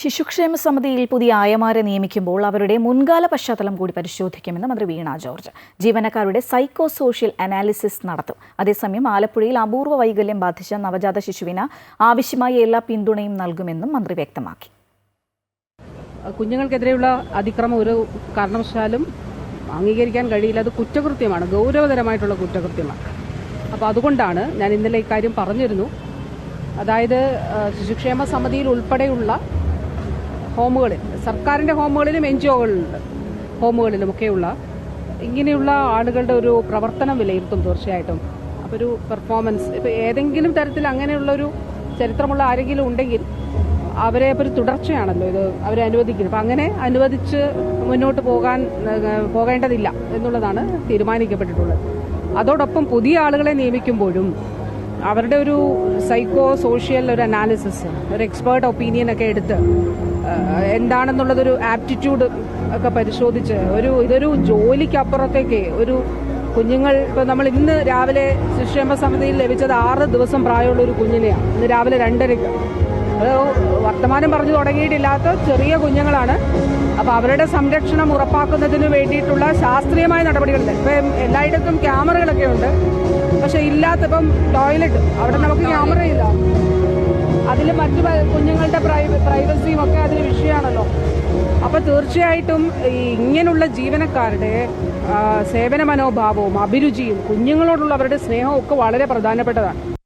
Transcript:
ശിശുക്ഷേമ സമിതിയിൽ പുതിയ ആയമാരെ നിയമിക്കുമ്പോൾ അവരുടെ മുൻകാല പശ്ചാത്തലം കൂടി പരിശോധിക്കുമെന്ന് മന്ത്രി വീണ ജോർജ്. ജീവനക്കാരുടെ സൈക്കോ സോഷ്യൽ അനാലിസിസ് നടത്തും. അതേസമയം ആലപ്പുഴയിൽ അപൂർവ വൈകല്യം ബാധിച്ച നവജാത ശിശുവിന് ആവശ്യമായ എല്ലാ പിന്തുണയും നൽകുമെന്നും മന്ത്രി വ്യക്തമാക്കി. കുഞ്ഞുങ്ങൾക്കെതിരെയുള്ള അതിക്രമം ഒരു കാരണവശാലും അംഗീകരിക്കാൻ കഴിയില്ല. അത് കുറ്റകൃത്യമാണ്. ഗൗരവതരമായിട്ടുള്ള കുറ്റകൃത്യമാണ്. അപ്പോൾ അതുകൊണ്ടാണ് ഞാൻ ഇന്നലെ ഇക്കാര്യം പറഞ്ഞിരുന്നു. അതായത് ശിശുക്ഷേമ സമിതിയിൽ ഉൾപ്പെടെയുള്ള ഹോമുകളിൽ സർക്കാരിന്റെ ഹോമുകളിലും എൻ ജി ഒകളിലുണ്ട് ഹോമുകളിലുമൊക്കെയുള്ള ഇങ്ങനെയുള്ള ആളുകളുടെ ഒരു പ്രവർത്തനം വിലയിരുത്തും തീർച്ചയായിട്ടും. അപ്പോൾ ഒരു പെർഫോമൻസ് ഇപ്പോൾ ഏതെങ്കിലും തരത്തിൽ അങ്ങനെയുള്ളൊരു ചരിത്രമുള്ള ആരെങ്കിലും ഉണ്ടെങ്കിൽ അവരെ ഒരു തുടർച്ചയാണല്ലോ ഇത് അവരെ അനുവദിക്കുന്നത്. അപ്പം അങ്ങനെ അനുവദിച്ച് മുന്നോട്ട് പോകാൻ പോകേണ്ടതില്ല എന്നുള്ളതാണ് തീരുമാനിക്കപ്പെട്ടിട്ടുള്ളത്. അതോടൊപ്പം പുതിയ ആളുകളെ നിയമിക്കുമ്പോഴും അവരുടെ ഒരു സൈക്കോ സോഷ്യൽ ഒരു അനാലിസിസ് ഒരു എക്സ്പേർട്ട് ഒപ്പീനിയൻ ഒക്കെ എടുത്ത് എന്താണെന്നുള്ളതൊരു ആപ്റ്റിറ്റ്യൂഡ് ഒക്കെ പരിശോധിച്ച് ഒരു ഇതൊരു ജോലിക്കപ്പുറത്തേക്ക് ഒരു കുഞ്ഞുങ്ങൾ ഇപ്പൊ നമ്മൾ ഇന്ന് രാവിലെ ശിക്ഷേമ സമിതിയിൽ ലഭിച്ചത് ആറ് ദിവസം പ്രായമുള്ള ഒരു കുഞ്ഞിനെയാണ് ഇന്ന് രാവിലെ രണ്ടരയ്ക്ക്. അത് വർത്തമാനം പറഞ്ഞു തുടങ്ങിയിട്ടില്ലാത്ത ചെറിയ കുഞ്ഞുങ്ങളാണ്. അപ്പോൾ അവരുടെ സംരക്ഷണം ഉറപ്പാക്കുന്നതിന് വേണ്ടിയിട്ടുള്ള ശാസ്ത്രീയമായ നടപടികളുണ്ട്. ഇപ്പം എല്ലായിടത്തും ക്യാമറകളൊക്കെ ഉണ്ട്. പക്ഷെ ഇല്ലാത്ത ഇപ്പം ടോയ്ലറ്റ് അവിടെ നമുക്ക് ക്യാമറയില്ല അതിൽ മറ്റു കുഞ്ഞുങ്ങളുടെ പ്രൈവ- പ്രൈവസിയും ഒക്കെ അതിന് വിഷയമാണല്ലോ. അപ്പൊ തീർച്ചയായിട്ടും ഇങ്ങനെയുള്ള ജീവനക്കാരുടെ സേവന മനോഭാവവും അഭിരുചിയും കുഞ്ഞുങ്ങളോടുള്ള അവരുടെ സ്നേഹവും ഒക്കെ വളരെ പ്രധാനപ്പെട്ടതാണ്.